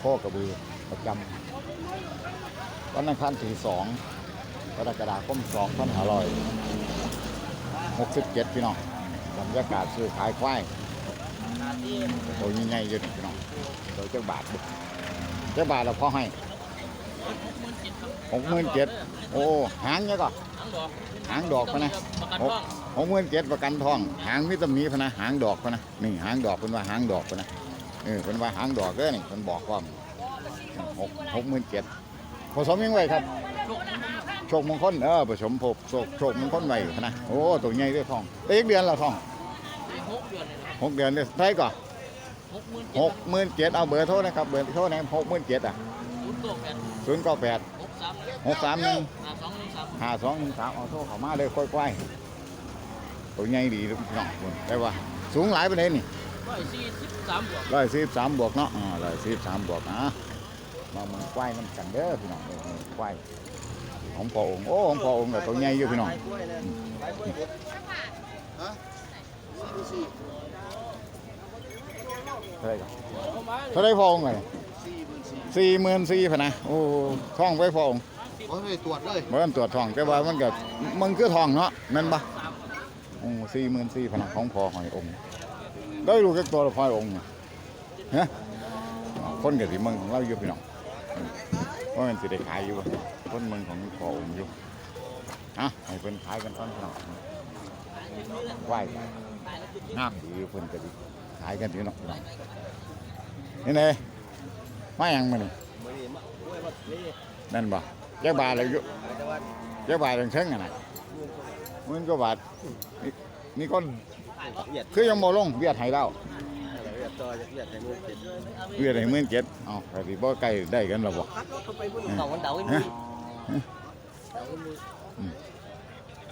โคกระบือประจำวันอังคารที่สองกรกฎาคมสองพันห้าร้อยหกสิบเจ็ดพี่น้องบรรยากาศซื้อขายควายตัวใหญ่ๆอยู่นี่พี่น้องตัวเจ้าบาทบุเจ้าบาทเราพอให้หกหมื่นเจ็ดโอ้หางเนี่ยก็หางดอกพะนะประกันหกท่องหกหมื่นเจ็ดประกันทอง หางมิตรมีพะนะหางดอกพะนะนี่หางดอกเป็นว่าหางดอกพะนะเออเป็นว่าหางดอกเด้อนี่เป็นบอกคว่าหกหกหมื่นเจ็ดผสมยังไงครับ โชคมงคลเออผสมพบโชคโชคมงคลไว้นะโอ้ตัวใหญ่ด้วยทองเอ็กเดือนละทองหกเดือนเลยนะหกเดือนได้ก่อนหกหมื่นเจ็ดเอาเบอร์โทรนะครับเบอร์โทรนะหกหมื่นเจ็ดอะศูนย์โกแปดศูนย์เก้าแปดหกสามหนึ่งห้าสองหนึ่งสามเอาโทรเขามาเลยค่อยๆตัวใหญ่ดีน้องแต่ว่าสูงหลายประเด็นนี่ สี่สิบสามบวกร้อยสี่สามบวกเนาะอ่าร้อยสี่สามบวกนะมาเมืองควายน้ำกันเด้อพี่น้องเออเมืองควายของพ่อองค์โอ้ของพ่อองค์กับตัวใหญ่อยู่พี่น้องเท่าไหรก่อนเท่าไหรพ่อองค์ไงสี่หมื่นสี่พะนะโอ้ท่องไว้พ่อองค์เขาให้ตรวจเลยเมื่อตรวจทองแต่ว่ามันก็มันคือทองเนาะแม่นปะโอ้สี่หมื่นสี่พะนะของพ่อหอยองค์ ได้ลูกจักตัวละพ่อองค์เนี่ยฮะคนกับสิเมืองของเราอยู่พี่น้องว่ามันสิได้ขายอยู่คนเมืองของพ่อองค์อยู่อะให้เพิ่นขายกันตอนพี่น้องไหวงามดีเพิ่นก็ดิขายกันพี่น้องนี่ไงมาหยังมานี่มือนี้มาโอ้ยมานี่นั่นบ่เจ้าบาทอะไรอยู่แต่ว่าเจ้าบาทถึงเชิงกันไหนะมื่นกว่าบาทนี่นี่ก้น เวียดคือยังโมลงเวียดไห้เราเวียดต่อจากเวียดให้มือเจ็ดเวียดไห้หมื่นเจ็ดเอาไปสิบ่ใกล้ได้กันหรอบ่สองวันเดาร์ฮะ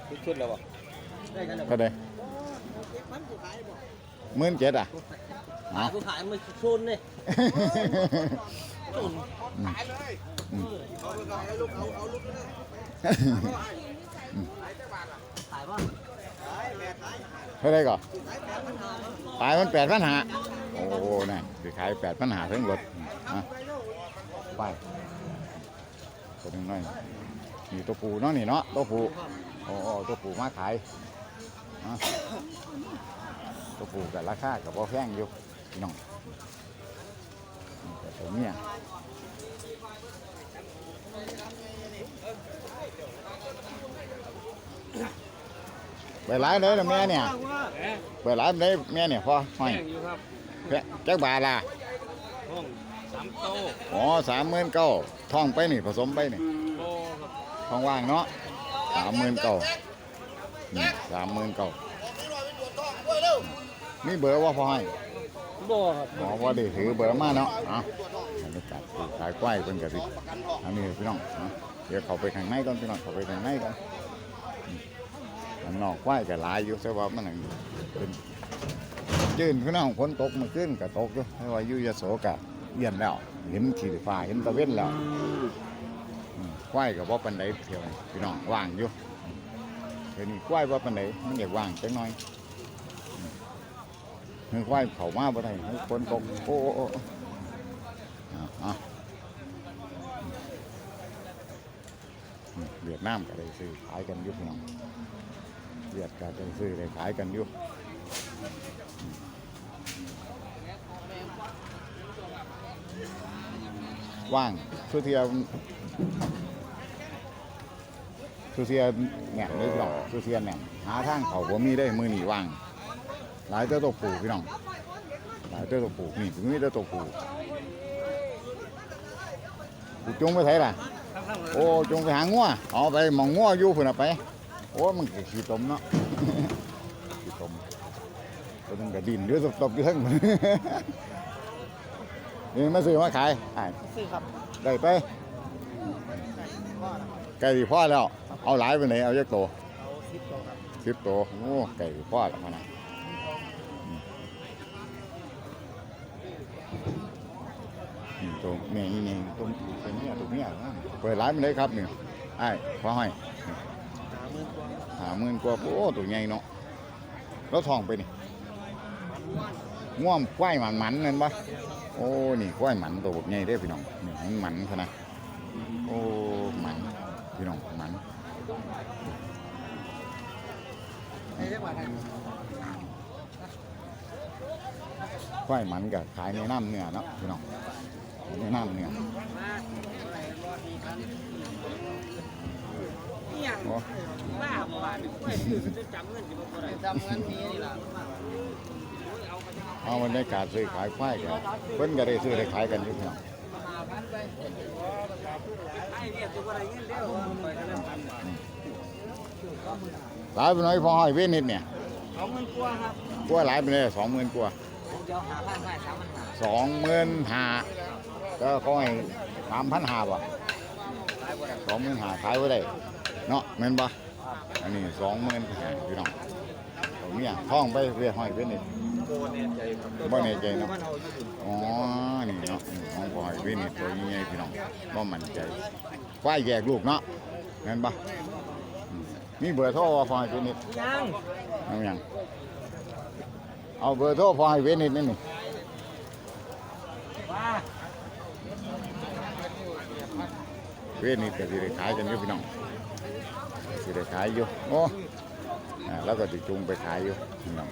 ทุกชุดแล้วบ่ได้กันแล้วก็ได้มื่นเจ็ดอะเอาผู้ขายมันชุนเลยชุนขายว่าเเท่าไรก่อนขายมันแปดพันหาโอ้นี่สิขายแปดพันหาทั้งหมดไปตัวหนึงน่อยนี่ตัวปูเนาะนี่เนาะตัวปูโอ้โอ้ตัวปูมาขายตัวปูกับราคากับบ่แพงอยู่พี่น้องแต่ตัวเนี้ย ไปหลายเลยนะแม่เนี่ยไปหลายเลยแม่เนี่ยพอห้อยแข่งอยู่ครับแพะจักบาทละห้องสามโตอ๋อสามหมื่นเก้าท่องไปนี่ผสมไปนี่โตครับท้องว่างเนาะสามหมื่นเก้าสามหมื่นเก้ามีเบอร์ว่าพอให้บ่ครับหมอว่าได้ถือเบอร์มาเนาะเอะบรรยากาศปลูกขายกล้วยเป็นกะสิอันนี้พี่น้องเนาะเดี๋ยวเขาไปข้างในก่อนพี่น้องเขาไปข้างในก่อนอืม ข้างนอกกล้วยก็หลายอยู่แต่ว่ามันนั่นเป็นยืนพี่น้องฝนตกเมาขึ้นก็ตกอยู่แต่ว่าอยู่ยโสกะเย็นแล้วเห็นขีดฟ้าเห็นตะเว้นแล้วควายกับว่าปันไดเที่ยวพี่น้องว่างอยู่เดี๋ยวนี้ควายว่าปันไดมันอยากว่างจังน่อยเฮ้ยควายเขามาบ่ได้ฝนตกโอ้โอ้อะอะอืมเวียดนามก็ได้ซื้อขายกันยู่พี่น้อง เวียดก็ได้ซื้อได้ขายกันอยู่ว่างสุเทียซูเซียแหน่งเลยพี่น้องซูเซียแหน่งหาทางเขาบ่มีได้มือหนีว่าง หลายเต้าตัวปูพี่น้องหลายเต้าตัวปูนี่ถึงมีเต้าตัวปูปูจงไปไสล่ะ โอ้จุงไปหางัวเอาไปมองงัวอยู่พุ่นน่ะไป โอ้มันก็ขี้ตมเนาะขี้ตมตัวนึงก็ดินเดือดตบๆอยู่ทั้งนี่มาซื้อมาขายอ้ายซื้อครับได้ไปไก่พ่อแล้ว เอาหลายไปไหนเอาเยอะโตเอาสิบโตครับสิบโตโอ้ไก่พ่อแล้วพะนะอืมนี่ตัวแม่นี่นี่ตัวตัวเนี้ยตัวเนี้ยนะเปิดร้านไปเลยครับนี่ไอ้พ่อให้หาหมื่นกว่า หาหมื่นกว่าโอ้ตัวใหญ่เนาะแล้วทองไปนี่ง่วมควายหมันหมันนั่นปะโอ้นี่ควายหมันตัวบกใหญ่เด้พี่น้องนี่มันหมันซะนะโอ้หมันพี่น้องหมันไอ้เรียกว่าไงควายหมันกับขายในน้ำเนื้อเนาะพี่น้องในน้ำเนื้อ นี่ยังบ้าบ่บาดนี่ค่อยซื้อจะจำเงินสิบ่ได้จำเงินนี้นี่ล่ะเอาบรรยากาศซื้อขายควายกันเพิ่นก็ได้ซื้อได้ขายกันอยู่พี่น้องเนี่ยสิบ่ได้เงินเด้อไล้วกันหลายไปหน่อยพอให้เว้นนิดเนี่ยเอาเงินกว่าครับกลัวหลายไปเลยสองหมื่นกว่าสองหมื่นห้าก็เขาให้สามพันห้าป่ะขายบ่สองหมื่นห้าขายไว้ได้ เนาะแม่นปะอันนี้สองหมื่นห้าพี่น้องเอาเนี่ยท่องไปเรียกห้อยเว้นนิดโบแน่ใจครับบ่แน่ใจเนาะมันเอาอยู่อ๋อนี่เนาะอืมของพ่อให้เว้นนิดตัวใหญ่ๆพี่น้องบ่มั่นใจควายแยกลูกเนาะแม่นปะอืมมีเบอร์โทรว่าพ่อให้เว้นนิดยังเอายังเอาเบอร์โทรพ่อให้เว้นนิดนี่นี่ว่าเว้นนิดก็สิได้ขายกันอยู่พี่น้อง สิได้ขายอยู่โอ้อ่าแล้วก็สิจูงไปขายอยู่พี่น้อง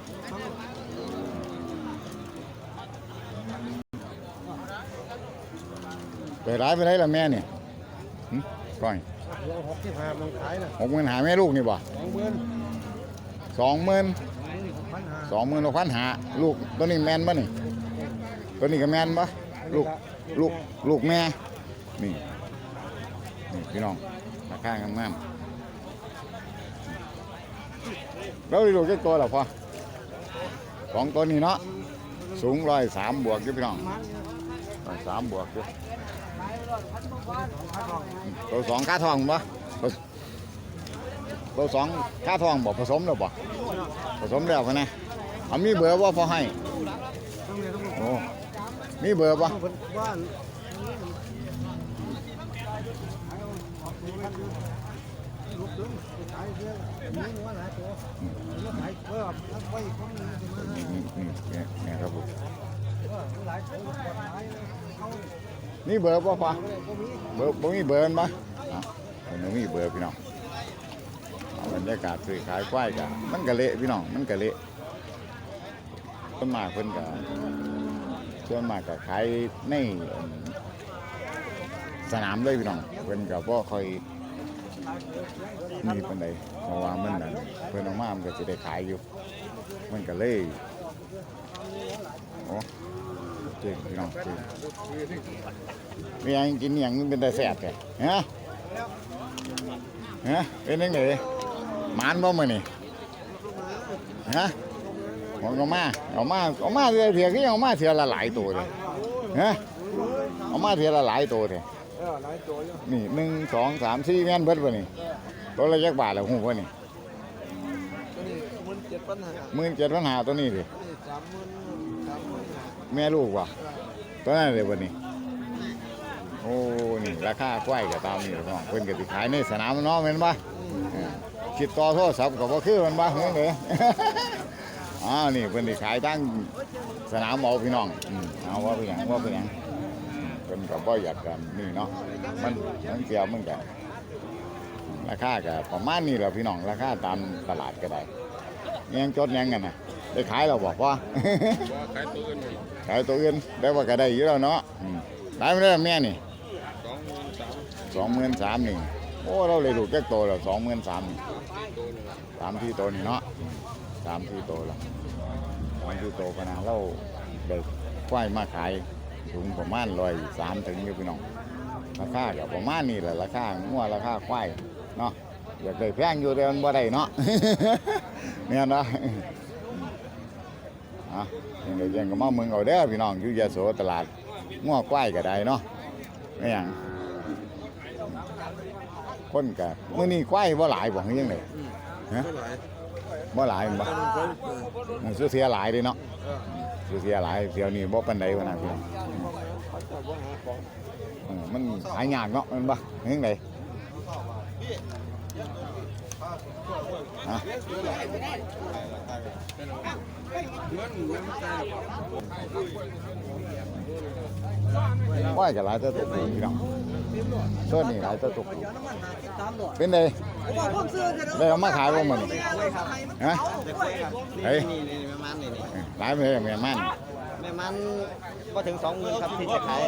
ไปร้ายไปไหนล่ะแม่เนี่ยหึก้อยเราหกที่พามันขายน่ะหกหมื่นหาแม่ลูกนี่บ่สองหมื่นสองหมื่นพันห้าสองหมื่นหกพันหาลูกตัวนี้แมนบ่นี่ตัวนี้ก็แมนบ่ลูกลูกลูกแม่นี่นี่พี่น้องราคางามๆ แล้วลูกกี่ตัวล่ะพ่อสองตัวนี้เนาะสูงร้อยสามบวกอยู่พี่น้องร้อยสามบวกอยู่ตัวสองค่าทองบ่ตัวตัวสองค่าทองบ่ผสมแล้วบ่ผสมแล้วกันนะเอามีเบอร์ว่าพอให้โอ้มีเบอร์ปะ บ้าน ลูกดึงขายเยอะมีหัวหลายตัวขายเพิ่มไนี่เนี่ยเนี่ยครับผมหลาเบอร์ปะพอก็มีเบอร์บ่มีเบอร์ปะอะมันบ่มีเบอร์พี่น้องอาบรรยากาศซื้อขายควายกันมันกะเละพี่น้องมันกะเละส่วนมากเพิ่นกะส่วนมากก็ขายในอั่นสนามเลยพี่น้องเพิ่นก็บ่ค่อย มีปานใดเพราะว่ามันนั่นเพิ่นเอามามันก็สิได้ขายอยู่ มันก็เลยโอ้เจ๋งพี่น้องเจ๋งมีหยังกินหยังมันเป็นแต่แสบแท้ฮะฮะเป็นจังไดหมานบ่มื้อนี่ฮะผมก็มาเอามาเอามาเทื่อเทื่อคือเอามาเทื่อละหลายตัวเลยฮะเอามาเทื่อละหลายตัวเลย ออหลายตัวอยู่นี่หนึ่งสองสามสี่แม่นเบิดบ่นี่ตัวละจักบาทแล้วฮู้บ่นี่ตัวนี้มันเจ็ดปัญหาหมื่นเจ็ดพันหาตัวนี้ดินี่สามหมื่นสามหมื่นแม่ลูกว่ะตัวนั้นเลยวันนี้โอ้นี่ราคาควายกับตามนี่พี่น้องเพิ่นก็สิขายในสนามเนาะแม่นบ่เออคิดต่อโทรศัพท์ก็บ่คือมันบ่เฮ้ยเด้อ้าวนี่เพิ่นสิขายทั้งสนามเอาพี่น้องอืมเอาว่าเป็นหยังว่าเป็นหยังอืมเพิ่น ก็บ่อยากกันนี่เนาะมันมันเกี่ยวมันก็ราคาก็ประมาณนี้แหละพี่น้องราคาตามตลาดก็ได้ยังจดยังกันนะได้ขายแล้วบ่พ่อขายตัวอื่นขายตัวอื่นได้ว่าก็ได้อยู่แล้วเนาะได้ไม่ได้แม่นี่สองหมื่นสามหมื่นสามนี่โอ้เราเลยถูกแค่โตแล้วสองหมื่นสามนี่สามที่โตนี่เนาะสามที่โตแล้วสามที่โตขนาดเราได้ควายมาขาย ถุงประมาณร้อยสามถึงอยู่พี่น้องราคากับประมาณนี้แหละราคางัวราคาควายเนาะอยากได้แพงอยู่แต่มันบ่ได้เนาะเนี่ยนะอะยังไงยังก็มาเมืองเอาเด้อพี่น้องอยู่ยโสตลาดง้อควายก็ได้เนาะไม่หยังคนกะมื้อนี้ควายบ่หลายบ่คือยังไงฮะเท่าไหร่บ่หลายแม่นบ่มันเคยมันเสียหลายเด้เนาะ เสียหลายเดี๋ยวนี้บ่ปานใดว่าน่ะพี่น้องเขาจะว่าหาของเอมันหายากเนาะแม่นบ่ยังไงไปฮะว่าจะหลายตัวตุกพี่น้อง ส่วนนี้หลายตัวตุกเป็นไงได้เอามาขายบ่มันฮะเฮ้ยนี่นี่แม่มันนี่นี่หลายไปเลยแม่มันแม่มันก็ถึงสองหมื่นครับที่จะขาย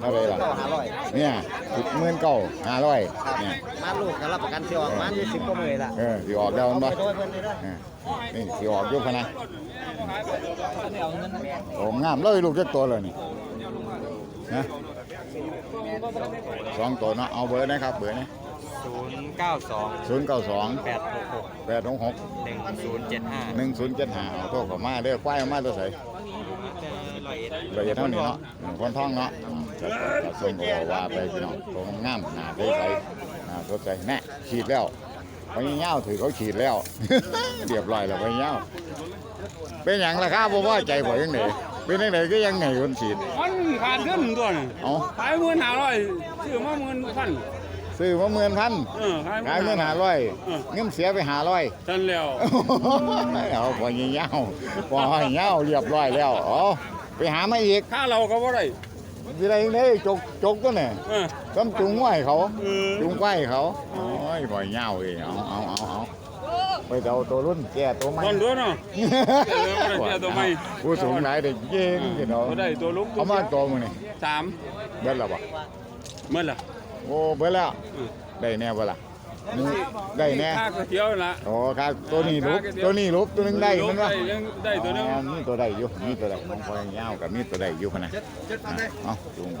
เท่าไหร่ล่ะก็ห้าร้อยเนี่ยสิบหมื่นเก้าห้าร้อยครับเนี่ยมันลูกกันรับประกันเสียออกมันยี่สิบกว่าหมื่นละเออสิออกแล้วมันบ่ไปโดยเพิ่นเลยนะเออนี่สิออกอยู่พะนะโอ้งามเลยลูกจักตัวเลยนี่นะ สองตัวเนาะเอาเบอร์นะครับเบอร์นะศูนย์เก้าสองศูนย์เก้าสองแปดหกหกแปดสองหกหนึ่งศูนย์เจ็ดห้าหนึ่งศูนย์เจ็ดห้าเอาโทษเข้ามาเด้อควายเอามาตัวใส่ร้อยเอ็ดละเอียดเท่านี้เนาะหนึ่งคนท้องเนาะอืมจะจะส่งก็ว่าไปพี่น้องตัวงามๆหน้าใสๆหน้าสดใสแน่ฉีดแล้วไปเงี้ยวถือเขาฉีดแล้วเรียบร้อยแล้วไปเงี้ยวเป็นอย่างราคาบ่ว่าใจข่อยยังไง เป็นยังไงก็ยังไงคนฉีด มันขาดเงินตัวน่ะเอาขายหมื่นห้าร้อยซื้อมาหมื่นพันซื้อมาหมื่นพันเออขายขายหมื่นห้าร้อยเงินเสียไปห้าร้อยทันแล้วเอาพอเงี้ยวพอเงี้ยวเรียบร้อยแล้วอ๋อไปหามาอีกค่าเราก็บ่ได้วิไลนี่จกจกตัวเนี่ยเออ ต้มจุงไว้เขาเออ จุงไว้เขาโอ้ยบ่อยเงี้ยวเอ้ยเอาเอาเอาเอา ไปเอาตัวรุ่นแก่ตัวใหม่ตอนตัวเนาะเออบ่ได้แก่ตัวใหม่ผู้สูงหลายเด็กเย็นกันเนาะบ่ได้ตัวลุกเอามาตัวมึงนี่สามเบิดแล้วบ่เมื่อล่ะโอ้เบิดแล้วเออได้แน่บ่ล่ะหนึ่งได้แน่ค่าก๋วยเตี๋ยวล่ะ โอ้ครับตัวนี้ลุบตัวนี้ลุบตัวหนึงได้มันวะได้ยังได้ตัวหนึง อ๋อมีตัวได้อยู่มีตัวได้ของพอยาวกับมีตัวได้อยู่พะนะเอาจูงไป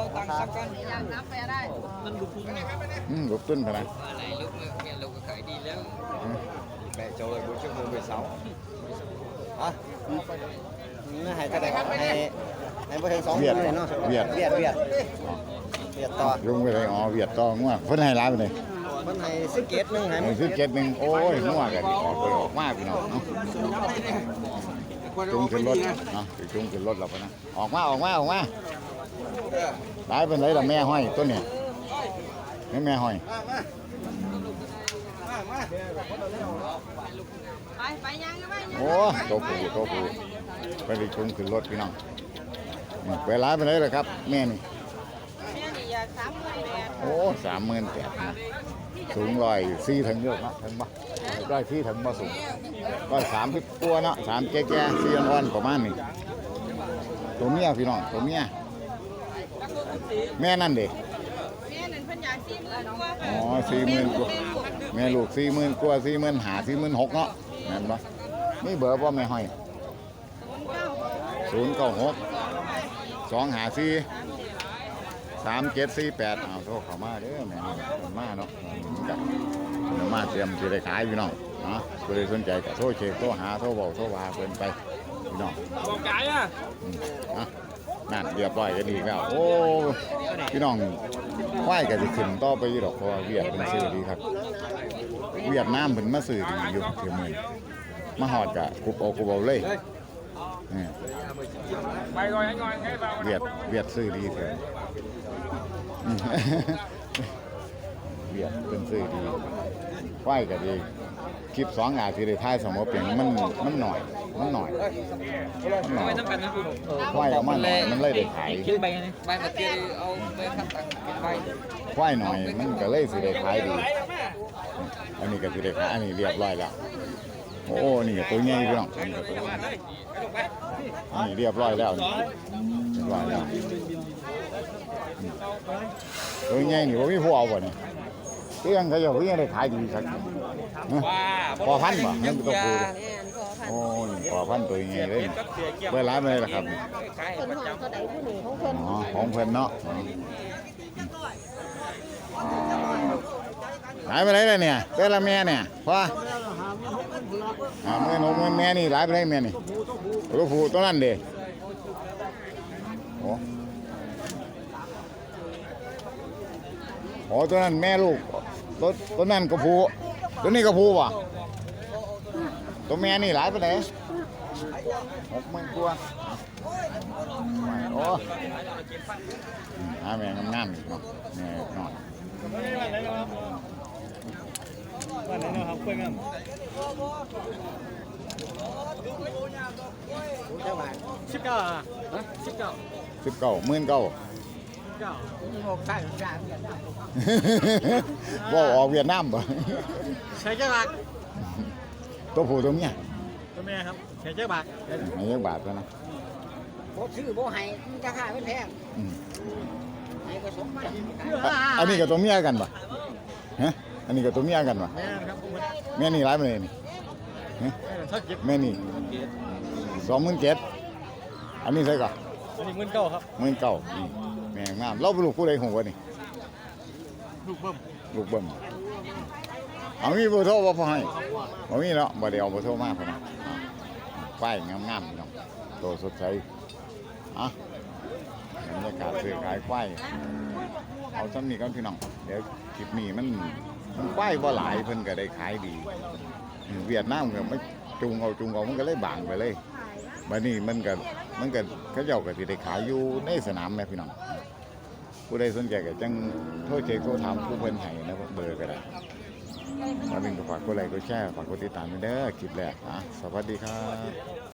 าตังค์สักกันยังนับไปได้มันดูคุ้มอืมลูกตุ้นพะนะอะไรลูกเนี่ยลูกก็ขายดีแล้วแม่โจ้เลยบุญชั่วโมงไปเสาอะนี่ ให้เท่าไหร่ครับให้ให้บ่ถึงสองหมื่นเลยเนาะเวียด เวียดเวียดต่อยุงไปเลยอ๋อเวียดตองว่าเพิ่นให้ร้ายไปเลยมันให้สิเกตหนึงให้หมันึ่นงสิบเจ็ดหนึ่งโอ้ยหัวกันออกไปออกมากพี่น้องเนาะจุงขึ้นรถเนาะไปจุงขึ้นรถเราไปนะออกมาออกมาออกมาตายเป็นไรล่ะแม่ห้อยต้นเนี่ยแม่แม่ห้อย ไปไปยังไปยังโอ้ตัวผูตัวผู ไปไปจุงขึ้นรถพี่น้องไปร้ายเป็นไรล่ะครับ แม่นี่แม่นี่สามหมื่นแปดโอ้สามหมื่นแปดสูงร้อยสี่ถึงเยอะนะถึงบ่ร้อยสี่ถึงบ่สูงร้อยสามสิบตัวเนาะสามแก่แก่สี่อ่อนประมาณนี้ตัวเมียพี่น้องตัวเมียแม่นั่นเด็แม่นั่พันยากสี่หมื่นกว่าอ๋อสี่หมื่นกว่าแม่ลูกสี่หมื่นกว่าสี่หมื่นหาสี่หมื่นหกเนาะแม่นปะนี่เบอร์ป่ะแม่ห้อย ศูนย์เก้าหกศูนย์เก้าหกสองหาสี่สามเจ็ดสี่แปดเอาโทรเข้ามาเด้อแม่นี่เพิ่นมาเนาะนี่กับเพิ่นมาเตรียมสิได้ขายพี่น้องเนาะผู้ใดสนใจก็โทรเช็คโทรหาโทรบอกโทรว่าเพิ่นไปพี่น้องบอกไก่อะอืมอะนั่นเรียบร้อยกันดีกแล้วโอ้พี่น้องควายก็จะขึ้นต่อไปอยู่ดอกเพราะเวียดเป็นซื้อดีครับ เวียดนามเป็นมาซื้อดีอยู่เทียมมือมาหอดกะกุบเอากุบเอาเลย นี่ไปก่อนให้ก่อนให้ไปเวียดเวียดซื้อดีเถอะเวียดเป็นซื้อดีควก็ดีคลิปสองอาที่ได้ท้ายสมมติเปลี่ยนมันมันหน่อย มันหน่อยมันหน่อยต้องกันนะคุณควายออกมาหน่อยมันเลยได้ขายไปไงใบมาเตียเอาไปขั้นตังใบควายหน่อยมันก็เลยสิได้ขายดี อันนี้ก็สิได้ขายอันนี้เรียบร้อยแล้ว โอ้นี่ตัวใหญ่พี่น้องอันนี้ก็ตัวใหญ่อันนี้เรียบร้อยแล้วนี่เรียบร้อยแล้วตัวใหญ่นี่บ่มีผู้เอาบ่นี่เรื่องเขาจะเรื่องได้ขายดีสักฮะพอพันบ่ยังตัวผู้เลยโอ้นี่พอพันตัวใหญ่เลยเวลาไม่ได้ละครับคนห้องเท่าใดผู้หนึ่งของเพิ่อ๋อของเพิ่นเนาะหายไปไหนเลยเนี่ยเต้ละแม่เนี่ยพ่อ หกมันผุละหาเมื่อนกเมื่อแม่นี่หลายไปไหนแม่นี่ตัวผู้ตัวผู้ตัวนั้นเด้โอ้โหตัวนั้นแม่ลูกตัวตัวนั้นก็ผู้ตัวนี้ก็ผู้ว่ะตัวแม่นี่หลายไปไหนหกหมื่นกว่าโอ้อืมหาแม่งามๆอีกเนาะแม่นอน วันไหนเนาะครับเพื่อนกันสิบเก้าอะสิบเก้าสิบเก้าหมื่นเก้าเก้าว่าออกเวียดนามบ่ใช้เจ้าบักตัวผู้ตัวเมียตัวแม่ครับใช้เจ้าบักให้ยักบาทแล้วนะบ่ซื้อบ่ให้มันจะขายมันแพงอืมให้ก็สมไปอะอันนี้กับตัวเมียกันปะฮะ อันนี้กับตัวเมียกันปะแม่ครับแม่นี่ร้ายไปเลยนี่ฮะถ้าเก็บแม่นี่สองหมื่นเจ็ดอันนี้ใช่ก่ะอันนี้เงินเก้าครับหมื่นเก้านี่แม่งามเราเป็นลูกผู้ใดของวะนี่ลูกเบิ้มลูกเบิ่มเอามีเบอร์โทรบ่พอให้บ่มีเนาะบ่ได้เอาเบอร์โทรมาพอนะอะป้ายงามๆเนาะโตสดใสอะบรรยากาศซื้อขายควายเอาซ้ำนี่ก่อนพี่น้อง เดี๋ยวคลิปนี้มันมัน ควายบ่หลายเพิ่นก็ได้ขายดีเวียดนามก็ไม่จุงเอาจุงเอามันก็เลยบางไปเลยบัดนี้มันก็มันก็เขาเจ้าก็สิได้ขายอยู่ในสนามแม่พี่น้องผู้ใดสนใจก็จังโทรเช็คโทรถามผู้เพิ่นให้นะเบอร์ก็ได้มาเป็นก็ฝากกดไลค์กดแชร์ฝากกดติดตามด้วยเด้อคลิปแรกอะสวัสดีครับ